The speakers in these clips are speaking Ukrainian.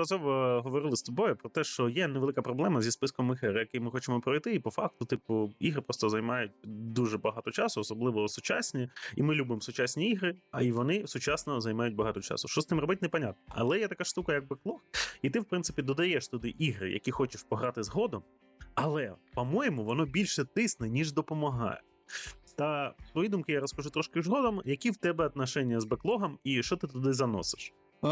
Разово говорили з тобою про те, що є невелика проблема зі списком ігор, який ми хочемо пройти, і по факту, типу, ігри просто займають дуже багато часу, особливо сучасні. І ми любимо сучасні ігри, а і вони сучасно займають багато часу. Що з тим робити, непонятно. Але є така штука, як беклог, і ти, в принципі, додаєш туди ігри, які хочеш пограти згодом. Але, по-моєму, воно більше тисне, ніж допомагає. Та свої думки я розкажу трошки згодом, які в тебе отношення з беклогом і що ти туди заносиш. Е,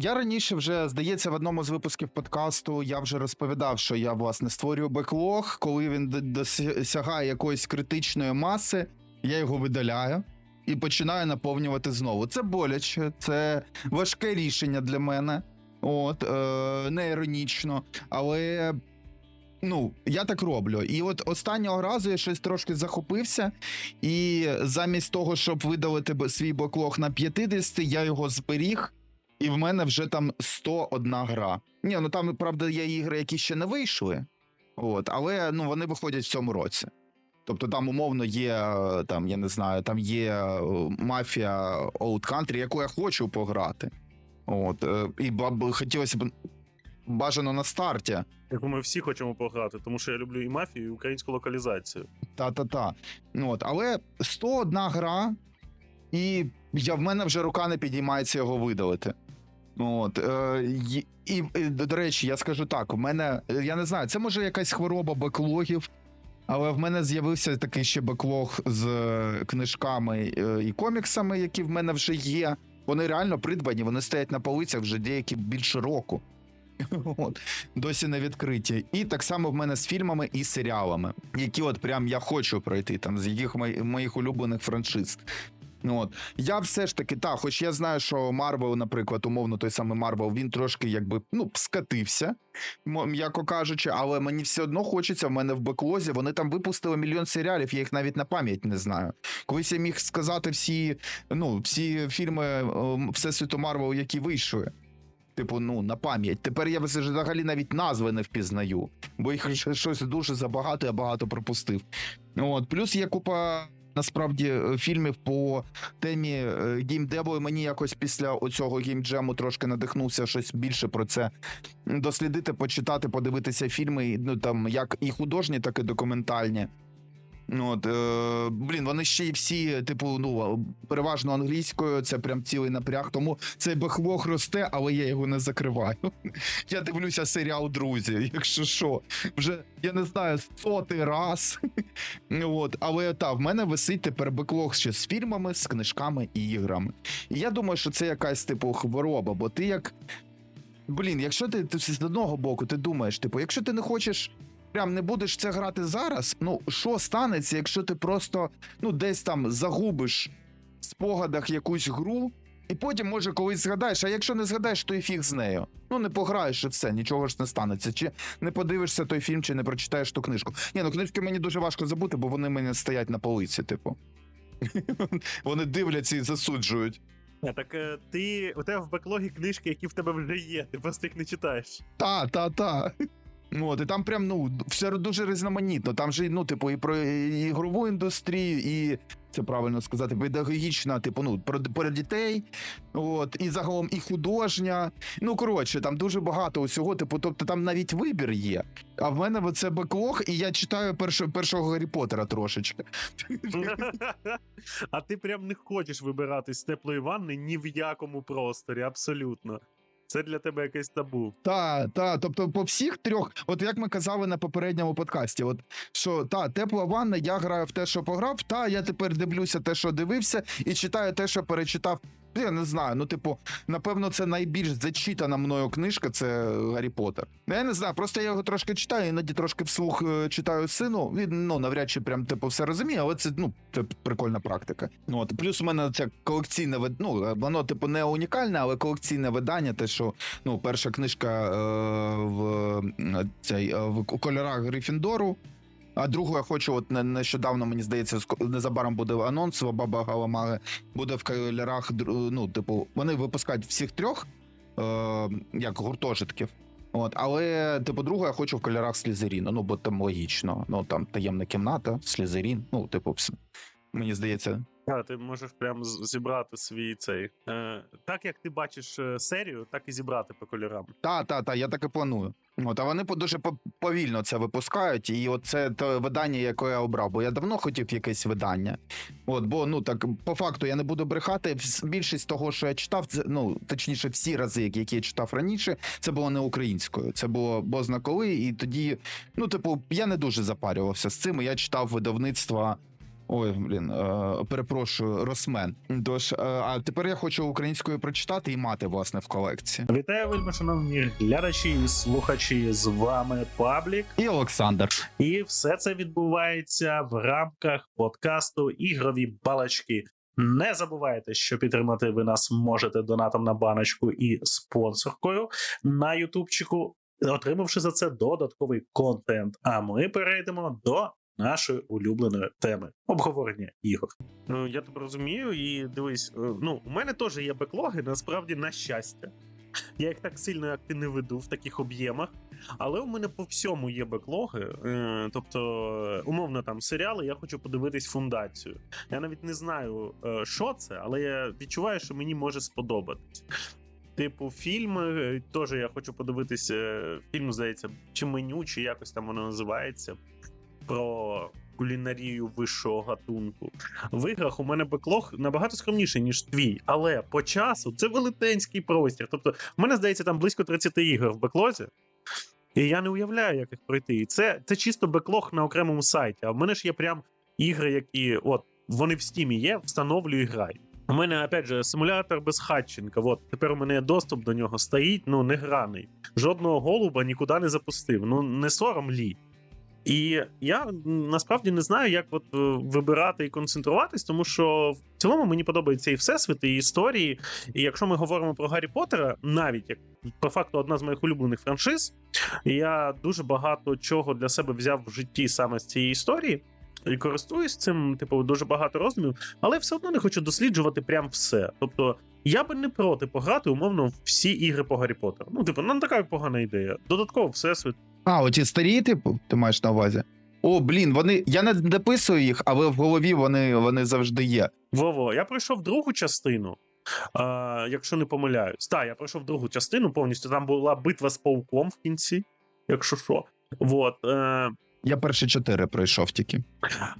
я раніше вже, здається, в одному з випусків подкасту я вже розповідав, що я власне створюю беклог. Коли він досягає якоїсь критичної маси, я його видаляю і починаю наповнювати знову. Це боляче, це важке рішення для мене. От, е, не іронічно, але. Ну, я так роблю. І от останнього разу я щось трошки захопився, і замість того, щоб видалити свій беклог на 50, я його зберіг, і в мене вже там 101 гра. Ні, ну там, правда, є ігри, які ще не вийшли. От, але ну, вони виходять в цьому році. Тобто там умовно є, е, там, я не знаю, там є е, мафія Old Country, яку я хочу пограти. От, е, і б- хотілося б бажано на старті. Яку ми всі хочемо пограти, тому що я люблю і мафію, і українську локалізацію. Та-та-та. Ну, От, але 101 гра, і я, в мене вже рука не підіймається його видалити. От, е, і, і, до речі, я скажу так: в мене, я не знаю, це може якась хвороба беклогів, але в мене з'явився такий ще беклог з е, книжками е, і коміксами, які в мене вже є. Вони реально придбані, вони стоять на полицях вже деякі більше року. От, досі не відкриті. І так само в мене з фільмами і серіалами, які от прям я хочу пройти, там з яких моїх улюблених франшиз. Ну, От. Я все ж таки, так, хоч я знаю, що Марвел, наприклад, умовно, той самий Марвел, він трошки якби ну, скатився, м'яко кажучи, але мені все одно хочеться. В мене в беклозі вони там випустили мільйон серіалів, я їх навіть на пам'ять не знаю. Колись я міг сказати всі, ну, всі фільми е, Всесвіту Марвел, які вийшли. Типу, ну, на пам'ять. Тепер я взагалі навіть назви не впізнаю, бо їх щось дуже забагато, я багато пропустив. От, плюс є купа. Насправді е, фільмів по темі геймдеву, і мені якось після оцього геймджему трошки надихнувся щось більше про це дослідити, почитати, подивитися фільми, ну там як і художні, так і документальні. Ну, От, е, блін, вони ще й всі, типу, ну, переважно англійською, це прям цілий напряг. Тому цей бахлог росте, але я його не закриваю. Я дивлюся серіал Друзі, якщо що, вже я не знаю, сотий раз. От, але та, в мене висить тепер беклог ще з фільмами, з книжками і іграми. І я думаю, що це якась типу хвороба, бо ти як. Блін, якщо ти, ти з одного боку ти думаєш, типу, якщо ти не хочеш. Прям не будеш це грати зараз. Ну що станеться, якщо ти просто ну десь там загубиш в спогадах якусь гру, і потім, може, колись згадаєш, а якщо не згадаєш, то і фіг з нею. Ну не пограєш і все, нічого ж не станеться. Чи не подивишся той фільм, чи не прочитаєш ту книжку. Ні, ну книжки мені дуже важко забути, бо вони мене стоять на полиці, типу. Вони дивляться і засуджують. А так е, ти у тебе в беклогі книжки, які в тебе вже є, ти просто їх не читаєш. Та, та, та. От, і там прям ну все дуже різноманітно. Там же ну, типу, і про ігрову індустрію, і це правильно сказати, педагогічна, типу, ну про, про дітей. От, і загалом і художня. Ну коротше, там дуже багато усього. Типу, тобто там навіть вибір є. А в мене це беклог, і я читаю першого, першого Гаррі Поттера трошечки. а ти прям не хочеш вибирати з теплої ванни ні в якому просторі, абсолютно. Це для тебе якесь табу. Та, та, тобто по всіх трьох, от як ми казали на попередньому подкасті, от що та тепла ванна, я граю в те, що пограв, та я тепер дивлюся те, що дивився, і читаю те, що перечитав. Я не знаю. Ну, типу, напевно, це найбільш зачитана мною книжка, це Гаррі Поттер. Ну, Я не знаю, просто я його трошки читаю, іноді трошки вслух е, читаю сину. Він ну навряд чи прям типу все розуміє, але це ну це прикольна практика. Ну от плюс у мене це колекційне ну, воно типу не унікальне, але колекційне видання. Те, що ну, перша книжка е, в е, цей е, в кольорах Грифіндору. А другу я хочу, от нещодавно, мені здається, незабаром буде анонс, баба Галамаги буде в кольорах, ну, типу, вони випускають всіх трьох, е, як гуртожитків. От, але, типу, другу я хочу в кольорах Слізеріну, ну, бо там логічно. Ну, там таємна кімната, Слізерін, ну, типу. Мені здається. А, ти можеш прям зібрати свій цей. Е, так як ти бачиш е, серію, так і зібрати по кольорам. Та, та, та, я так і планую. От, а вони дуже повільно це випускають, і от це те видання, яке я обрав, бо я давно хотів якесь видання. От, бо ну так по факту я не буду брехати. Більшість того, що я читав, це ну точніше, всі рази, які я читав раніше, це було не українською. Це було бозна коли, і тоді, ну, типу, я не дуже запарювався з цим. Я читав видавництва. Ой, блін, е, перепрошую, Росмен. Тож, е, а тепер я хочу українською прочитати і мати власне в колекції. Вітаю, вельми шановні глядачі і слухачі. З вами Паблік. І Олександр. І все це відбувається в рамках подкасту Ігрові балачки. Не забувайте, що підтримати ви нас можете донатом на баночку і спонсоркою на Ютубчику, отримавши за це додатковий контент. А ми перейдемо до нашої улюбленої теми обговорення ігор. Ну я тебе розумію, і дивись, е, ну у мене теж є беклоги, насправді на щастя. Я їх так сильно, як ти не веду в таких об'ємах. Але у мене по всьому є беклоги. Е, тобто, умовно, там серіали, я хочу подивитись фундацію. Я навіть не знаю, що це, але я відчуваю, що мені може сподобатись. Типу, фільми теж я хочу подивитися. Фільм, здається, чи меню, чи якось там воно називається. Про кулінарію вищого гатунку. В іграх у мене беклог набагато скромніший, ніж твій, але по часу це велетенський простір. Тобто, в мене здається, там близько 30 ігор в беклозі. І я не уявляю, як їх пройти. І це, це чисто беклог на окремому сайті. А в мене ж є прям ігри, які от вони в стімі є, встановлюю і грай. У мене, опять же, симулятор без Хатченка. От тепер у мене доступ до нього стоїть, ну не граний. Жодного голуба нікуди не запустив. Ну не сором лі. І я насправді не знаю, як от е, вибирати і концентруватись, тому що в цілому мені подобається і всесвіт, і історії. І якщо ми говоримо про Гаррі Поттера, навіть як по факту одна з моїх улюблених франшиз, я дуже багато чого для себе взяв в житті саме з цієї історії. І користуюсь цим, типу, дуже багато роздумів, але все одно не хочу досліджувати прям все. Тобто, я би не проти пограти, умовно, всі ігри по Гаррі Поттеру. Ну, типу, не така погана ідея. Додатково всесвіт. А, оті старі, типу, ти маєш на увазі? О, блін, вони. Я не дописую їх, але в голові вони, вони завжди є. Вово, я пройшов другу частину. е, якщо не помиляюсь. Так, я пройшов другу частину повністю. Там була битва з пауком в кінці, якщо що. Вот, е, Я перші чотири пройшов тільки.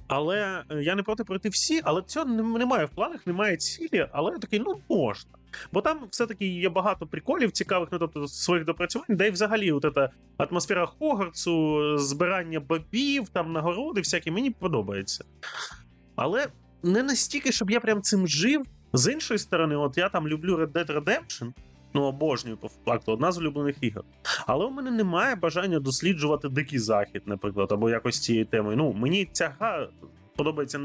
але е, я не проти пройти всі, але цього немає в планах, немає цілі, але я такий, ну можна. Бо там все-таки є багато приколів цікавих, ну тобто своїх допрацювань, де й взагалі от ета атмосфера Хогартсу, збирання бобів, там нагороди, всякі, мені подобається. Але не настільки, щоб я прям цим жив. З іншої сторони, от я там люблю Red Dead Redemption, ну обожнюю по факту, одна з улюблених ігор. Але у мене немає бажання досліджувати дикий захід, наприклад, або якось цією темою. Ну, мені ця гра подобається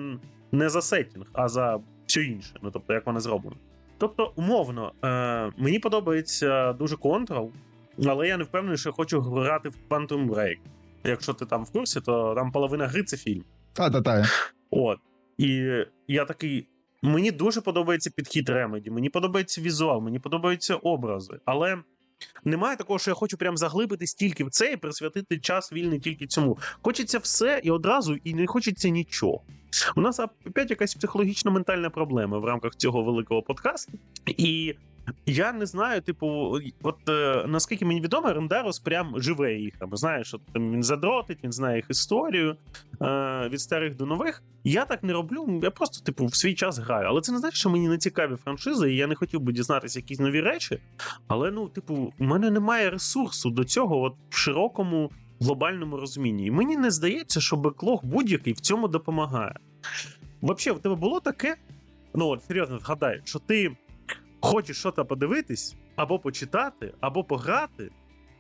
не за сеттінг, а за все інше. Ну, тобто, як вона зроблена. Тобто, умовно, е, мені подобається дуже Control, але я не впевнений, що хочу грати в Quantum Break. Якщо ти там в курсі, то там половина гри це фільм. Та, та, та. От. І я такий. Мені дуже подобається підхід ремеді, мені подобається візуал, мені подобаються образи. Але немає такого, що я хочу прям заглибитись тільки в це і присвятити час вільний тільки цьому. Хочеться все і одразу, і не хочеться нічого. У нас опять якась психологічно ментальна проблема в рамках цього великого подкасту. І я не знаю, типу, от е, наскільки мені відомо, Рендарос прям живе іграми. Знаєш, от, він задротить, він знає їх історію е, від старих до нових. Я так не роблю. Я просто, типу, в свій час граю. Але це не значить, що мені не цікаві франшизи, і я не хотів би дізнатися якісь нові речі. Але ну, типу, у мене немає ресурсу до цього, от в широкому глобальному розумінні. І мені не здається, що беклог будь-який в цьому допомагає. Взагалі, в тебе було таке? Ну от серйозно згадай, що ти хочеш щось подивитись, або почитати, або пограти,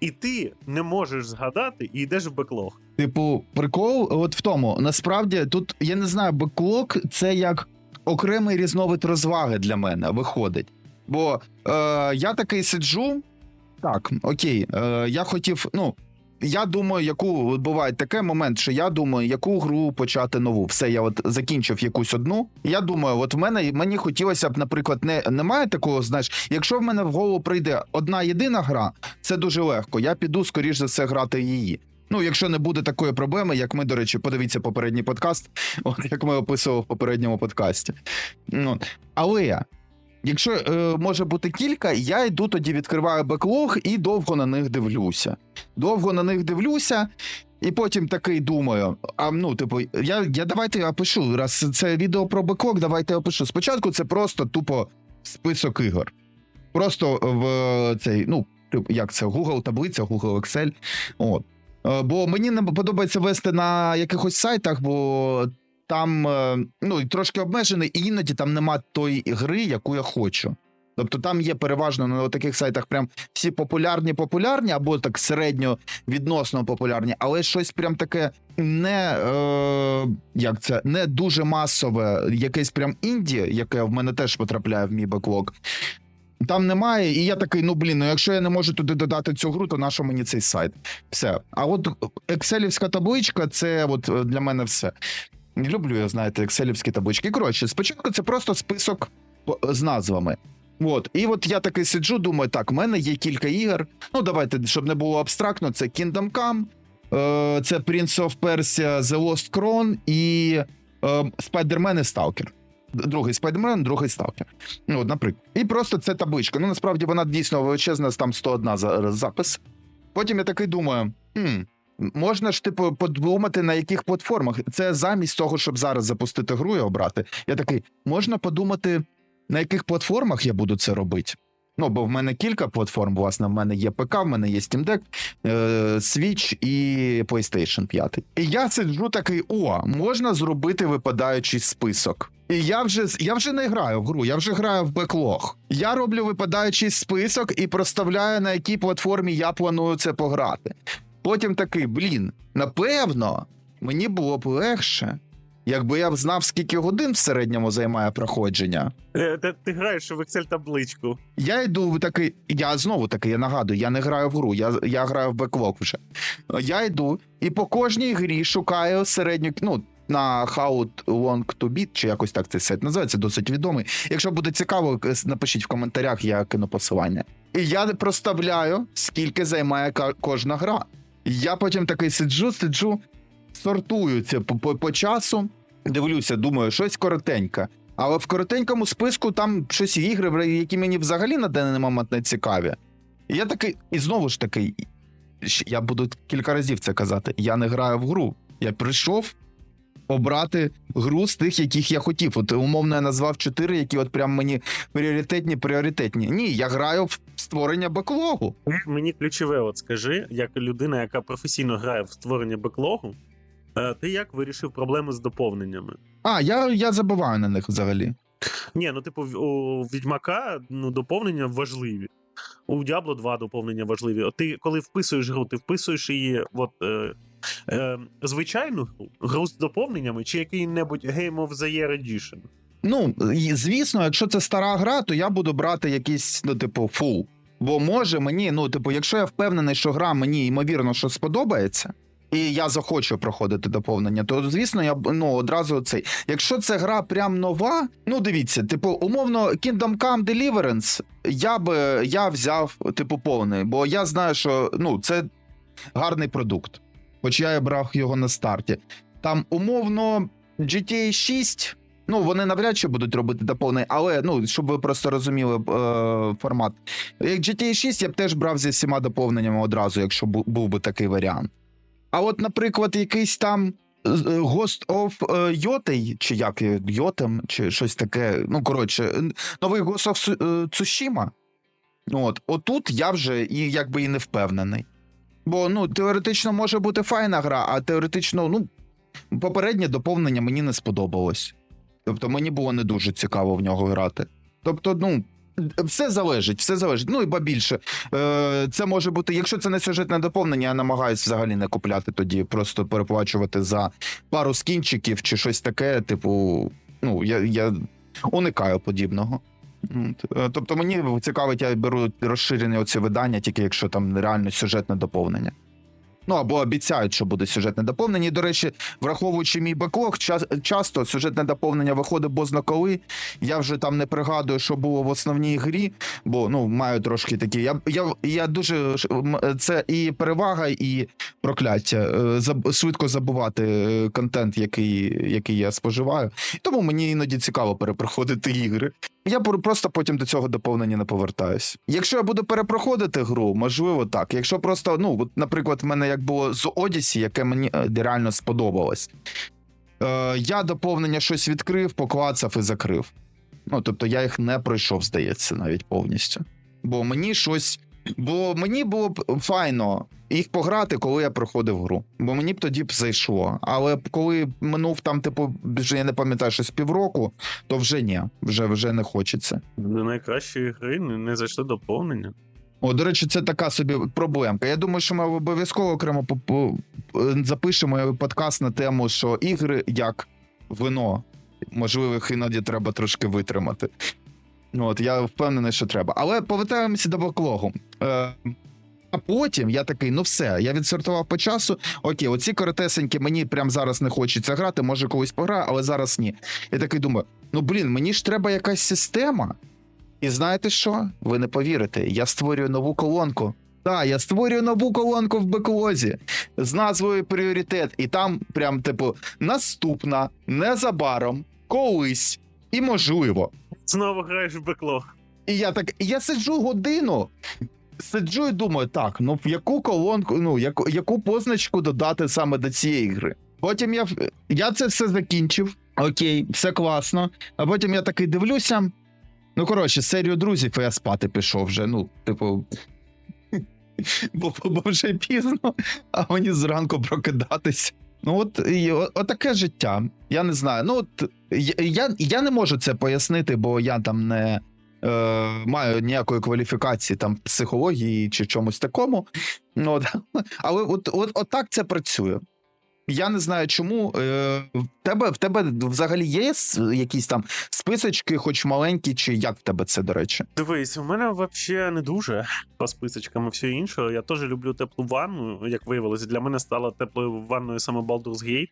і ти не можеш згадати і йдеш в беклог. Типу, прикол, от в тому, насправді, тут я не знаю, беклог це як окремий різновид розваги для мене виходить. Бо е, я такий сиджу. Так, окей, е, я хотів, ну. Я думаю, яку буває такий момент, що я думаю, яку гру почати нову. Все, я от закінчив якусь одну. Я думаю, от в мене мені хотілося б, наприклад, не немає такого, знаєш, якщо в мене в голову прийде одна єдина гра, це дуже легко. Я піду, скоріш за все, грати її. Ну, якщо не буде такої проблеми, як ми, до речі, подивіться попередній подкаст, от як ми описували в попередньому подкасті. Ну, але якщо е, може бути кілька, я йду тоді відкриваю беклог і довго на них дивлюся. Довго на них дивлюся. І потім такий думаю: а ну, типу, я, я давайте опишу. Раз це відео про беклог, давайте опишу. Спочатку це просто тупо список ігор. Просто в е, цей, ну, як це, Google таблиця, Google Excel. От. Е, Бо мені не подобається вести на якихось сайтах, бо там е, ну, трошки обмежений, і іноді там нема тої гри, яку я хочу. Тобто там є переважно на таких сайтах прям всі популярні, популярні, або так середньо відносно популярні, але щось прям таке не е, як це не дуже масове, якесь прям інді, яке в мене теж потрапляє в мій беклог. Там немає, і я такий, ну блін, ну якщо я не можу туди додати цю гру, то на мені цей сайт? Все. А от екселівська табличка це от е, для мене все. Не люблю я, знаєте, екселівські таблички. Коротше, спочатку це просто список з назвами. От, і от я такий сиджу, думаю, так, в мене є кілька ігор. Ну, давайте, щоб не було абстрактно, це Kingdom Come, е, це Prince of Persia, The Lost Crown і е, Spider-Man і Stalker. Другий Spider-Man, другий Stalker. Ну, от, наприклад. І просто це табличка. Ну, насправді вона дійсно величезна, там 101 запис. Потім я такий думаю: хм, можна ж, типу, подумати, на яких платформах. Це замість того, щоб зараз запустити гру і обрати. Я такий, можна подумати, на яких платформах я буду це робити. Ну, бо в мене кілька платформ, власне, в мене є ПК, в мене є Steam Deck, е, Switch і PlayStation 5. І я сиджу такий: о, можна зробити випадаючий список. І я вже я вже не граю в гру, я вже граю в беклог. Я роблю випадаючий список і проставляю, на якій платформі я планую це пограти. Потім такий, блін, напевно, мені було б легше, якби я б знав, скільки годин в середньому займає проходження. Е, Ти, ти граєш в Excel табличку. Я йду такий. Я знову таки, я нагадую, я не граю в гру, я, я граю в беклог вже. Я йду і по кожній грі шукаю середню. Ну, на How Long to Beat, чи якось так цей сайт називається, досить відомий. Якщо буде цікаво, напишіть в коментарях, я кину посилання. І я проставляю, скільки займає кожна гра. Я потім такий сиджу, сиджу, сортую це по, по, часу, дивлюся, думаю, щось коротеньке. Але в коротенькому списку там щось ігри, які мені взагалі на даний момент не цікаві. І я такий, і знову ж таки, я буду кілька разів це казати. Я не граю в гру. Я прийшов обрати гру з тих, яких я хотів. От умовно я назвав чотири, які от прям мені пріоритетні, пріоритетні. Ні, я граю в створення беклогу. Мені ключове, от скажи, як людина, яка професійно грає в створення беклогу, е, ти як вирішив проблеми з доповненнями? А, я, я забуваю на них взагалі. Ні, ну типу, у Відьмака ну, доповнення важливі. У Diablo 2 доповнення важливі. От ти коли вписуєш гру, ти вписуєш її от, е, е, звичайну гру, з доповненнями, чи який-небудь Game of the Year Edition? Ну, звісно, якщо це стара гра, то я буду брати якийсь, ну, типу, фул. Бо може мені, ну, типу, якщо я впевнений, що гра мені ймовірно що сподобається, і я захочу проходити доповнення, то звісно, я б, ну одразу цей. Якщо це гра прям нова, ну дивіться, типу, умовно, Kingdom Come Deliverance, я би я взяв, типу, повний, бо я знаю, що ну, це гарний продукт. Хоч я і брав його на старті. Там умовно GTA 6. Ну, вони навряд чи будуть робити доповнення, але ну, щоб ви просто розуміли е, формат. Як GTA 6 я б теж брав зі всіма доповненнями одразу, якщо бу- був би такий варіант. А от, наприклад, якийсь там е, Ghost of е, Yotei, чи як Йотем, чи щось таке. Ну, коротше, новий Ghost of е, Tsushima. От, отут я вже і якби і не впевнений. Бо ну, теоретично може бути файна гра, а теоретично, ну, попереднє доповнення мені не сподобалось. Тобто мені було не дуже цікаво в нього грати. Тобто, ну. Все залежить, все залежить. Ну і ба більше. Е, це може бути, якщо це не сюжетне доповнення, я намагаюся взагалі не купляти тоді, просто переплачувати за пару скінчиків чи щось таке. Типу, ну я, я уникаю подібного. Е, Тобто мені цікавить, я беру розширені оці видання, тільки якщо там реально сюжетне доповнення. Ну або обіцяють, що буде сюжетне доповнення. І, до речі, враховуючи мій беклог, час, часто сюжетне доповнення виходить бозна коли. Я вже там не пригадую, що було в основній грі, бо ну маю трошки такі. Я, я, я дуже це і перевага, і прокляття. Е, заб- швидко забувати е, контент, який, який я споживаю. Тому мені іноді цікаво перепроходити ігри. Я просто потім до цього доповнення не повертаюсь. Якщо я буду перепроходити гру, можливо, так. Якщо просто, ну, от, наприклад, в мене як було з Одісі, яке мені е, реально сподобалось. Е, я доповнення щось відкрив, поклацав і закрив. Ну, тобто я їх не пройшов, здається, навіть повністю. Бо мені щось. Бо мені було б файно їх пограти, коли я проходив гру. Бо мені б тоді б зайшло. Але коли минув там, типу, вже я не пам'ятаю, щось півроку, то вже ні, вже, вже не хочеться. До найкращої гри не, зайшли доповнення. О, до речі, це така собі проблемка. Я думаю, що ми обов'язково окремо запишемо подкаст на тему, що ігри як вино. Можливо, їх іноді треба трошки витримати. Ну, От, я впевнений, що треба. Але повертаємося до баклогу. Е, а потім я такий, ну все, я відсортував по часу. Окей, оці коротесенькі мені прямо зараз не хочеться грати, може колись пограю, але зараз ні. Я такий думаю: ну блін, мені ж треба якась система. І знаєте що? Ви не повірите, я створюю нову колонку. Так, я створюю нову колонку в беклозі з назвою пріоритет. І там, прям, типу, наступна, незабаром, колись і можливо. Знову граєш в беклог. І я так, я сиджу годину, сиджу і думаю, так, ну в яку колонку, ну яку, яку позначку додати саме до цієї гри. Потім я, я це все закінчив. Окей, все класно. А потім я такий дивлюся. Ну, коротше, серію друзів я спати пішов вже. Ну, типу. Бо, бо вже пізно, а мені зранку прокидатися. Ну, от, і, отаке життя. Я не знаю. Ну, от я, я, я не можу це пояснити, бо я там не е, маю ніякої кваліфікації там психології чи чомусь такому. Ну, От. Але от, от, от так це працює. Я не знаю, чому. Е, в, тебе, в тебе взагалі є якісь там списочки, хоч маленькі, чи як в тебе це, до речі? Дивись, у мене взагалі не дуже по списочкам і все інше. Я теж люблю теплу ванну, як виявилося. Для мене стала теплою ванною саме Baldur's Gate.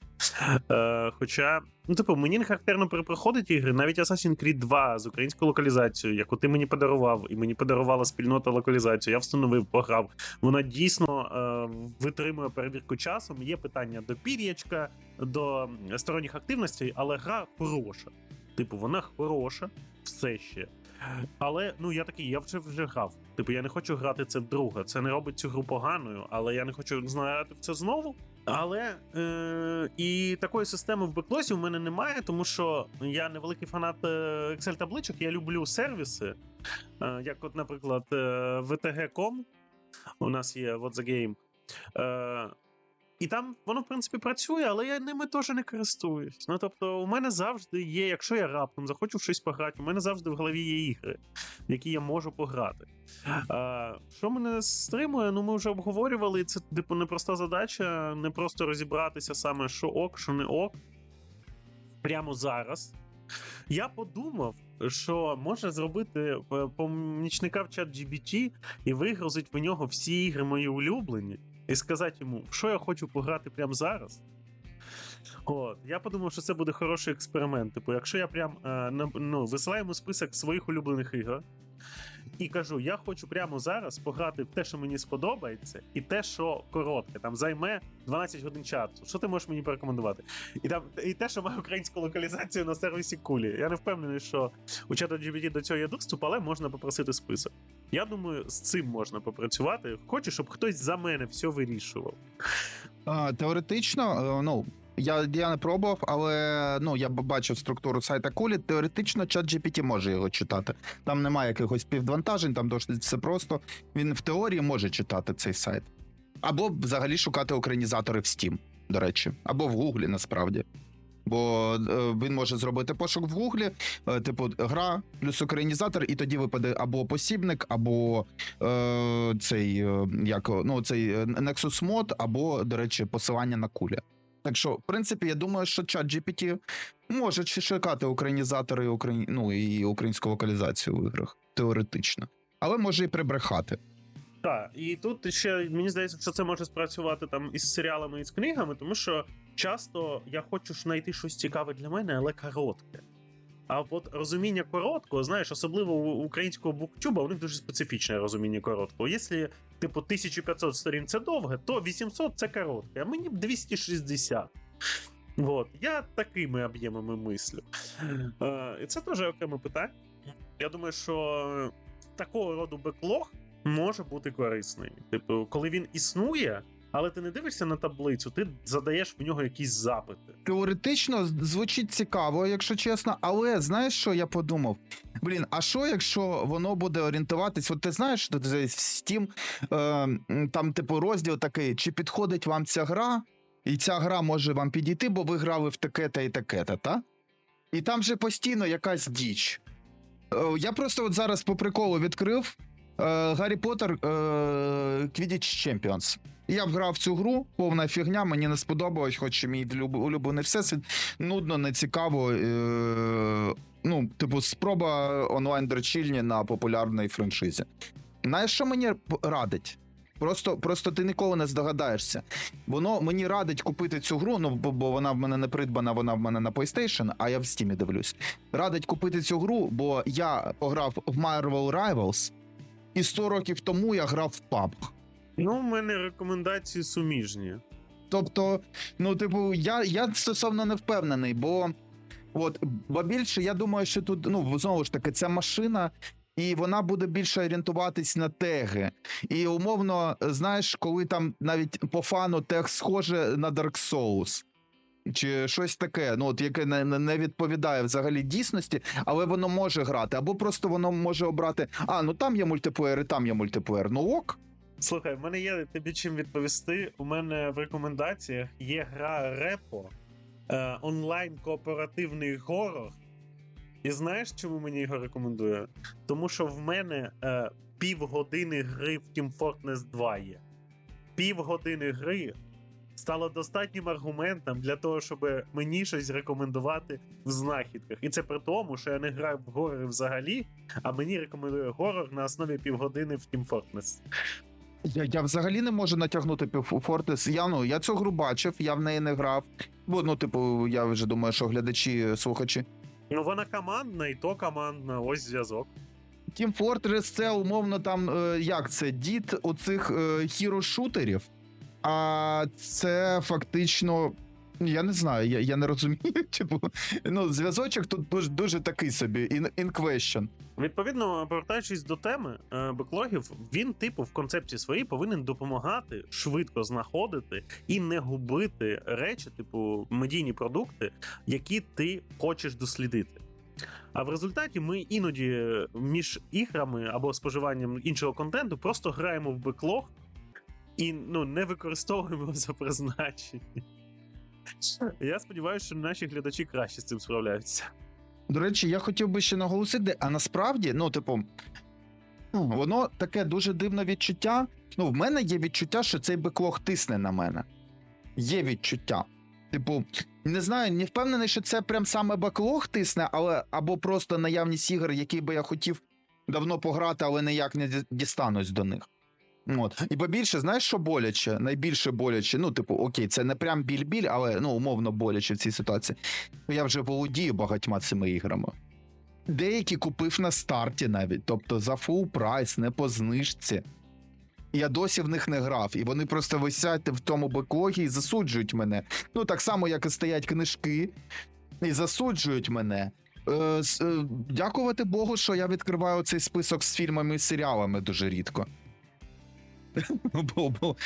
Е, хоча, ну, типу, мені не характерно перепроходить ігри, навіть Assassin's Creed 2 з українською локалізацією, яку ти мені подарував, і мені подарувала спільнота локалізацію. Я встановив, пограв. Вона дійсно е, витримує перевірку часом. Є питання до пір'ячка, до сторонніх активностей, але гра хороша. Типу, вона хороша, все ще. Але ну я такий, я вже вже грав. Типу, я не хочу грати це вдруге. Це не робить цю гру поганою, але я не хочу знати це знову. Але е, і такої системи в беклозі у мене немає, тому що я не великий фанат е, Excel табличок. Я люблю сервіси, е, як, от, наприклад, е, VTG.com. У нас є What the Game. Е, і там воно, в принципі, працює, але я ними теж не користуюсь. Ну тобто, у мене завжди є, якщо я раптом захочу щось пограти, у мене завжди в голові є ігри, які я можу пограти. А, що мене стримує? Ну, ми вже обговорювали. Це типу непроста задача, не просто розібратися саме, що ок, що не ок. Прямо зараз. Я подумав, що можна зробити е, помічника в чат GBT і вигрузити в нього всі ігри мої улюблені, і сказати йому, що я хочу пограти прямо зараз. От, я подумав, що це буде хороший експеримент. Типу, якщо я прям е, ну, висилаю йому список своїх улюблених ігор. І кажу, я хочу прямо зараз пограти в те, що мені сподобається, і те, що коротке, там займе 12 годин часу. Що ти можеш мені порекомендувати? І там і те, що має українську локалізацію на сервісі кулі. Я не впевнений, що у чату GPT до цього є доступ, але можна попросити список. Я думаю, з цим можна попрацювати. Хочу, щоб хтось за мене все вирішував. Теоретично, е, ну. Я, я не пробував, але ну я бачив структуру сайта Кулі. Теоретично ChatGPT може його читати. Там немає якихось підвантажень, там досить все просто. Він в теорії може читати цей сайт. Або взагалі шукати українізатори в Steam, до речі, або в Гуглі насправді. Бо е, він може зробити пошук в Гуглі, е, типу, гра плюс українізатор, і тоді випаде або посібник, або е, цей е, як ну цей Nexus Mod, або, до речі, посилання на кулі. Так що, в принципі, я думаю, що чат GPT може шукати українізатори Украї... ну, і українську локалізацію в іграх, теоретично. Але може і прибрехати. Так, і тут ще мені здається, що це може спрацювати там із серіалами і з книгами, тому що часто я хочу знайти щось цікаве для мене, але коротке. А от розуміння короткого, знаєш, особливо у українського буктюба, у них дуже специфічне розуміння короткого. Якщо, типу, 1500 сторін це довге, то 800 це коротке, а мені б 260. Вот. Я такими об'ємами мислю. Е, і це теж окреме питання. Я думаю, що такого роду беклог може бути корисний. Типу, коли він існує, але ти не дивишся на таблицю, ти задаєш в нього якісь запити. Теоретично звучить цікаво, якщо чесно, але знаєш, що я подумав? Блін, а що, якщо воно буде орієнтуватись? От ти знаєш, що в Steam е, там, типу, розділ такий, чи підходить вам ця гра, і ця гра може вам підійти, бо ви грали в таке-та і таке-та, та? І там же постійно якась діч. Е, я просто от зараз по приколу відкрив Гаррі Поттер е, Quidditch Champions. Я вграв в цю гру, повна фігня, мені не сподобалось, хоч мій люб- улюблений всесвіт. Нудно, нецікаво. Е- ну, типу, спроба онлайн дрочільні на популярній франшизі. Знаєш, що мені радить? Просто, просто ти ніколи не здогадаєшся. Воно мені радить купити цю гру, ну бо, бо вона в мене не придбана, вона в мене на PlayStation, а я в Steam дивлюсь. Радить купити цю гру, бо я пограв в Marvel Rivals, і 100 років тому я грав в PUBG. Ну, у мене рекомендації суміжні. Тобто, ну, типу, я, я стосовно не впевнений, бо от, бо більше я думаю, що тут, ну, знову ж таки, ця машина, і вона буде більше орієнтуватись на теги. І умовно, знаєш, коли там навіть по фану тег схоже на Dark Souls. Чи щось таке, ну от яке не, не- відповідає взагалі дійсності, але воно може грати, або просто воно може обрати: а ну там є мультиплеєр, і там є мультиплеєр. Ну ок, Слухай, в мене є тобі чим відповісти. У мене в рекомендаціях є гра Репо, е, онлайн кооперативний горор. І знаєш, чому мені його рекомендує? Тому що в мене е, півгодини гри в Team Fortress 2 є. Півгодини гри стало достатнім аргументом для того, щоб мені щось рекомендувати в знахідках. І це при тому, що я не граю в горори взагалі, а мені рекомендує горор на основі півгодини в Team Fortress. Я, я взагалі не можу натягнути Фортес. Я ну я цю гру бачив, я в неї не грав. Бо ну, типу, я вже думаю, що глядачі, слухачі. Ну, вона командна, і то командна, ось зв'язок. Team Fortress це умовно там е, як це дід оцих е, хірошутерів. А це фактично. Я не знаю, я, я не розумію. Типу, ну, зв'язочок тут дуже, дуже такий собі, in, in question. Відповідно, повертаючись до теми е, беклогів, він, типу, в концепції своїй повинен допомагати швидко знаходити і не губити речі, типу медійні продукти, які ти хочеш дослідити. А в результаті ми іноді між іграми або споживанням іншого контенту просто граємо в беклог і ну, не використовуємо за призначення. Я сподіваюся, що наші глядачі краще з цим справляються. До речі, я хотів би ще наголосити, а насправді, ну, типу, воно таке дуже дивне відчуття. Ну, в мене є відчуття, що цей беклог тисне на мене. Є відчуття. Типу, не знаю, не впевнений, що це прям саме беклог тисне, але або просто наявність ігор, які би я хотів давно пограти, але ніяк не дістанусь до них. От. І побільше, знаєш, що боляче? Найбільше боляче. Ну, типу, окей, це не прям біль-біль, але ну, умовно боляче в цій ситуації. Я вже володію багатьма цими іграми. Деякі купив на старті навіть, тобто за фул прайс, не по знижці. Я досі в них не грав, і вони просто висять в тому беклогі і засуджують мене. Ну, так само, як і стоять книжки, і засуджують мене. Е, е, дякувати Богу, що я відкриваю цей список з фільмами і серіалами дуже рідко. Бо, бо,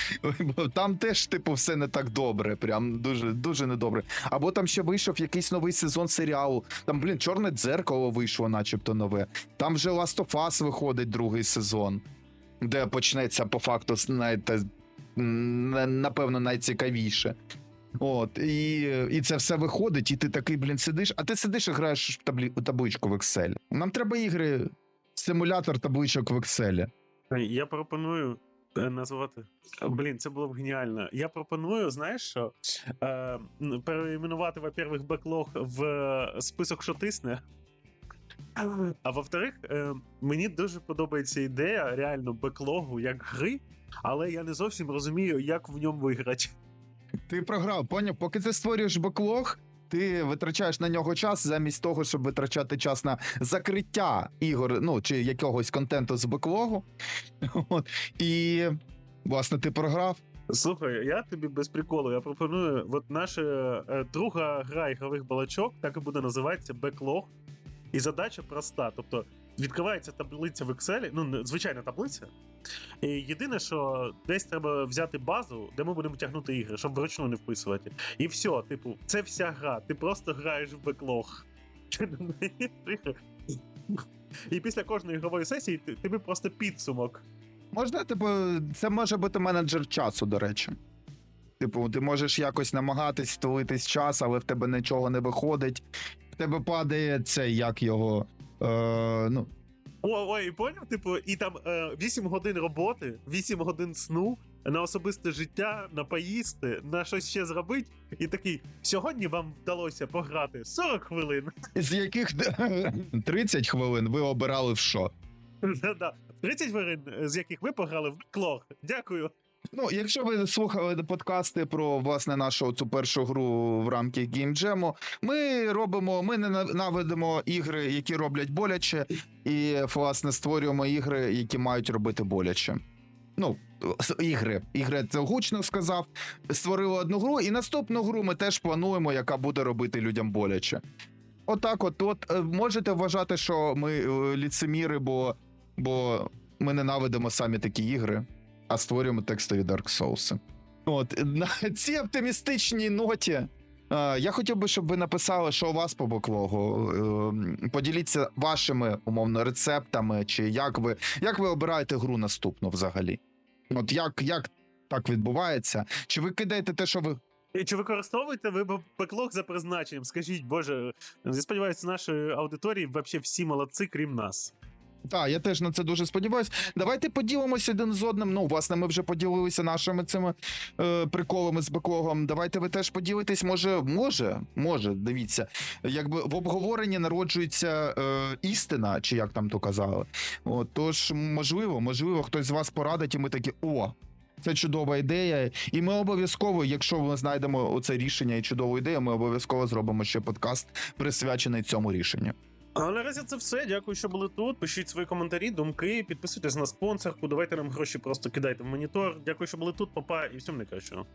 бо там теж, типу, все не так добре. Прям дуже, дуже недобре. Або там ще вийшов якийсь новий сезон серіалу. Там, блін, чорне дзеркало вийшло, начебто нове. Там вже Last of Us виходить другий сезон, де почнеться по факту, знаєте, напевно, найцікавіше. От, і, і це все виходить, і ти такий, блін, сидиш, а ти сидиш і граєш в таблі, табличку в Excel. Нам треба ігри, симулятор табличок в Excel. Я пропоную назвати. Блін, це було б геніально. Я пропоную, знаєш що? Е, переіменувати, во-первых, беклог в е, список, що тисне. А во-вторых, е, мені дуже подобається ідея реально беклогу як гри, але я не зовсім розумію, як в ньому виграти. Ти програв, поняв? Поки ти створюєш беклог, ти витрачаєш на нього час замість того, щоб витрачати час на закриття ігор, ну чи якогось контенту з беклогу. От. І, власне, ти програв. Слухай, я тобі без приколу. Я пропоную, от наша е, друга гра ігрових балачок, так і буде називатися Беклог. І задача проста. Тобто відкривається таблиця в Excel, ну, звичайна таблиця. І єдине, що десь треба взяти базу, де ми будемо тягнути ігри, щоб вручну не вписувати. І все, типу, це вся гра. Ти просто граєш в беклог. І після кожної ігрової сесії тобі просто підсумок. Можна, типу, це може бути менеджер часу, до речі. Типу, ти можеш якось намагатись втулитись час, але в тебе нічого не виходить. В тебе падає цей, як його. Е, ну, О, ой, поняв? Типу, і там е, 8 годин роботи, 8 годин сну на особисте життя, на поїсти, на щось ще зробити. І такий, сьогодні вам вдалося пограти 40 хвилин. з яких 30 хвилин ви обирали в що? Да-да. 30 хвилин, е, з яких ви пограли в клог. Дякую. Ну, якщо ви слухали подкасти про власне нашу цю першу гру в рамках геймджему, ми робимо, ми ненавидимо ігри, які роблять боляче, і власне створюємо ігри, які мають робити боляче. Ну, ігри. Ігри це гучно сказав. Створили одну гру, і наступну гру ми теж плануємо, яка буде робити людям боляче. Отак, от, от е, можете вважати, що ми е, ліцеміри, бо, бо ми ненавидимо самі такі ігри а створюємо текстові Dark Souls. От на цій оптимістичній ноті. е, Я хотів би, щоб ви написали, що у вас по баклогу. Е, Поділіться вашими умовно рецептами, чи як ви як ви обираєте гру наступну взагалі? От як, як так відбувається? Чи ви кидаєте те, що ви Чи використовуєте ви беклог за призначенням? Скажіть, боже, я сподіваюся, нашої аудиторії взагалі всі молодці, крім нас. Так, я теж на це дуже сподіваюся. Давайте поділимося один з одним. Ну, власне, ми вже поділилися нашими цими е, приколами з беклогом. Давайте ви теж поділитесь. Може, може, може, дивіться. Якби в обговоренні народжується е, істина, чи як там то казали. От, тож, можливо, можливо, хтось з вас порадить, і ми такі о. Це чудова ідея, і ми обов'язково, якщо ми знайдемо оце рішення і чудову ідею, ми обов'язково зробимо ще подкаст присвячений цьому рішенню. А наразі це все. Дякую, що були тут. Пишіть свої коментарі, думки, підписуйтесь на спонсорку, давайте нам гроші просто кидайте в монітор. Дякую, що були тут. Папа і всім найкращого.